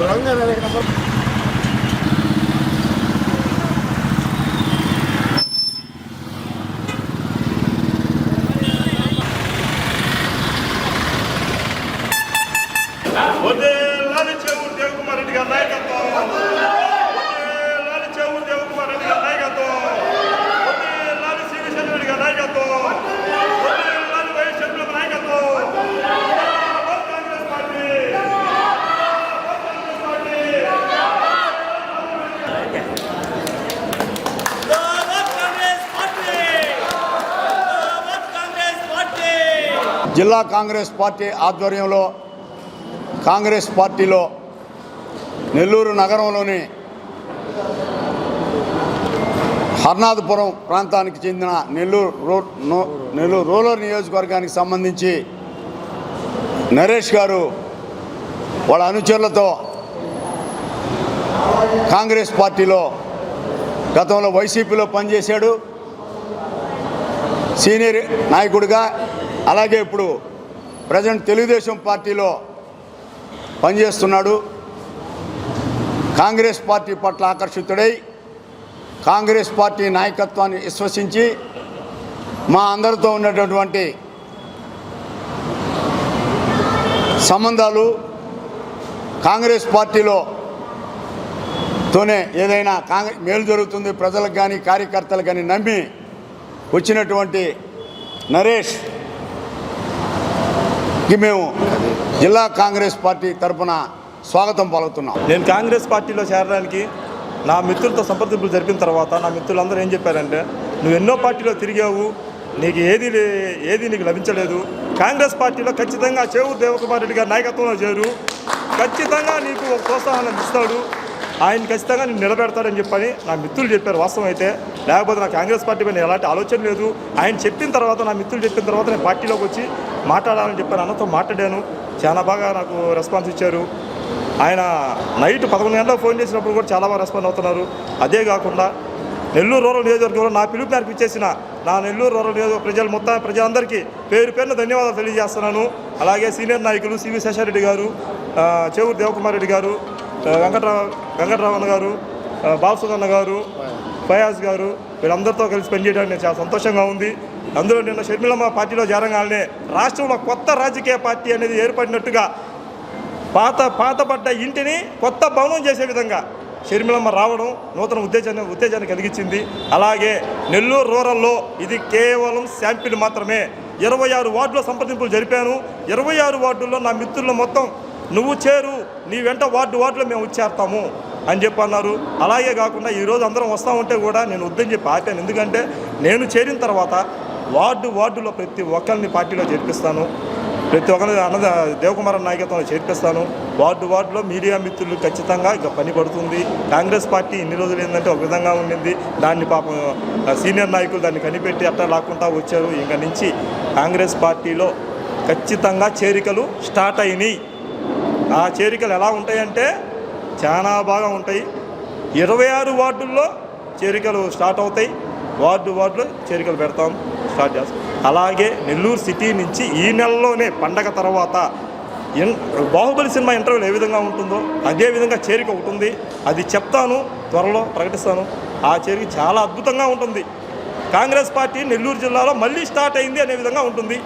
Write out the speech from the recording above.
నాయకత్వం వదిలాలి చెవుడు దేవకుమార్ రెడ్డి గారి నాయకత్వం వదిలాలి శ్రీనిశంకర్ రెడ్డి గారి నాయకత్వం వదిలాలి వైఎస్ చంద్రబాబు నాయకత్వం జిందాబాద్ కాంగ్రెస్ పార్టీ జిందాబాద్ Congress party Damat Congress Party! Damat Congress Party! జిల్లా కాంగ్రెస్ పార్టీ ఆధ్వర్యంలో కాంగ్రెస్ పార్టీలో నెల్లూరు నగరంలోని హర్నాథపురం ప్రాంతానికి చెందిన నెల్లూరు రో నెల్లూరు రూరల్ నియోజకవర్గానికి సంబంధించి నరేష్ గారు వాళ్ళ అనుచరులతో కాంగ్రెస్ పార్టీలో గతంలో వైసీపీలో పనిచేశాడు. సీనియర్ నాయకుడిగా అలాగే ఇప్పుడు ప్రజెంట్ తెలుగుదేశం పార్టీలో పనిచేస్తున్నాడు. కాంగ్రెస్ పార్టీ పట్ల ఆకర్షితుడై కాంగ్రెస్ పార్టీ నాయకత్వాన్ని విశ్వసించి మా అందరితో ఉన్నటువంటి సంబంధాలు కాంగ్రెస్ పార్టీలో తోనే ఏదైనా కాంగ్రెస్ మేలు జరుగుతుంది ప్రజలకు కానీ కార్యకర్తలు కానీ నమ్మి వచ్చినటువంటి నరేష్ మేము జిల్లా కాంగ్రెస్ పార్టీ తరపున స్వాగతం పలుకుతున్నాం. నేను కాంగ్రెస్ పార్టీలో చేరడానికి నా మిత్రులతో సంప్రదింపులు జరిపిన తర్వాత నా మిత్రులందరూ ఏం చెప్పారంటే నువ్వు ఎన్నో పార్టీలో తిరిగావు నీకు ఏది లే- ఏది నీకు లభించలేదు. కాంగ్రెస్ పార్టీలో ఖచ్చితంగా చేవు దేవకుమార్ రెడ్డి గారి నాయకత్వంలో చేరు. ఖచ్చితంగా నీకు ఒక ప్రోత్సాహాన్ని ఇస్తాడు ఆయన ఖచ్చితంగా నేను నిలబెడతాడని చెప్పని నా మిత్రులు చెప్పారు వాస్తవం అయితే. లేకపోతే నా కాంగ్రెస్ పార్టీ పైన ఎలాంటి ఆలోచన లేదు. ఆయన చెప్పిన తర్వాత నా మిత్రులు చెప్పిన తర్వాత నేను పార్టీలోకి వచ్చి మాట్లాడాలని చెప్పాను అన్నతో మాట్లాడాను. చాలా బాగా నాకు రెస్పాన్స్ ఇచ్చారు. ఆయన నైట్ పదకొండు గంటలకు ఫోన్ చేసినప్పుడు కూడా చాలా బాగా రెస్పాండ్ అవుతున్నారు. అదే కాకుండా నెల్లూరు రూరల్ నియోజకవర్గంలో నా పిలుపు మేరకు ఇచ్చేసిన నా నెల్లూరు రూరల్ నియోజక ప్రజలు మొత్తం ప్రజలందరికీ పేరు పేరున ధన్యవాదాలు తెలియజేస్తున్నాను. అలాగే సీనియర్ నాయకులు సివి శేషారెడ్డి గారు చేవూరు దేవకుమార్ రెడ్డి గారు ఆ, వెంకట్రావు వెంకటరామన్ గారు ఆ, బాలసుదన్న గారు ఫయాజ్ గారు వీళ్ళందరితో కలిసి పనిచేయడానికి నేను చాలా సంతోషంగా ఉంది. అందులో నిన్న షర్మిలమ్మ పార్టీలో చేరంగానే రాష్ట్రంలో కొత్త రాజకీయ పార్టీ అనేది ఏర్పడినట్టుగా పాత పాతపడ్డ ఇంటిని కొత్త భవనం చేసే విధంగా షర్మిలమ్మ రావడం నూతన ఉత్తేజాన్ని ఉత్తేజాన్ని కలిగించింది. అలాగే నెల్లూరు రూరల్లో ఇది కేవలం శాంపిల్ మాత్రమే. ఇరవై ఆరు వార్డులో సంప్రదింపులు జరిపాను. ఇరవై ఆరు వార్డుల్లో నా మిత్రులు మొత్తం నువ్వు చేరు నీ వెంట వార్డు వార్డులో మేము వచ్చేస్తాము అని చెప్పి అన్నారు. అలాగే కాకుండా ఈరోజు అందరం వస్తూ ఉంటే కూడా నేను వద్దని చెప్పి ఆపాను. ఎందుకంటే నేను చేరిన తర్వాత వార్డు వార్డులో ప్రతి ఒక్కరిని పార్టీలో చేర్పిస్తాను. ప్రతి ఒక్కరిని అన్నద దేవకుమార్ నాయకత్వంలో చేర్పిస్తాను. వార్డు వార్డులో మీడియా మిత్రులు ఖచ్చితంగా ఇక పని పడుతుంది. కాంగ్రెస్ పార్టీ ఇన్ని రోజులు ఏంటంటే ఒక విధంగా ఉండింది. దాన్ని పాపం సీనియర్ నాయకులు దాన్ని కనిపెట్టి అట్లా లాక్కుంటా వచ్చారు. ఇంక నుంచి కాంగ్రెస్ పార్టీలో ఖచ్చితంగా చేరికలు స్టార్ట్ అయినాయి. ఆ చేరికలు ఎలా ఉంటాయంటే చాలా బాగా ఉంటాయి. ఇరవై ఆరు వార్డుల్లో చేరికలు స్టార్ట్ అవుతాయి. వార్డు వార్డులో చేరికలు పెడతాం స్టార్ట్ చేస్తాం. అలాగే నెల్లూరు సిటీ నుంచి ఈ నెలలోనే పండగ తర్వాత ఇన్ బాహుబలి సినిమా ఇంటర్వ్యూలు ఏ విధంగా ఉంటుందో అదే విధంగా చేరిక ఉంటుంది అది చెప్తాను త్వరలో ప్రకటిస్తాను. ఆ చేరిక చాలా అద్భుతంగా ఉంటుంది. కాంగ్రెస్ పార్టీ నెల్లూరు జిల్లాలో మళ్ళీ స్టార్ట్ అయింది అనే విధంగా ఉంటుంది.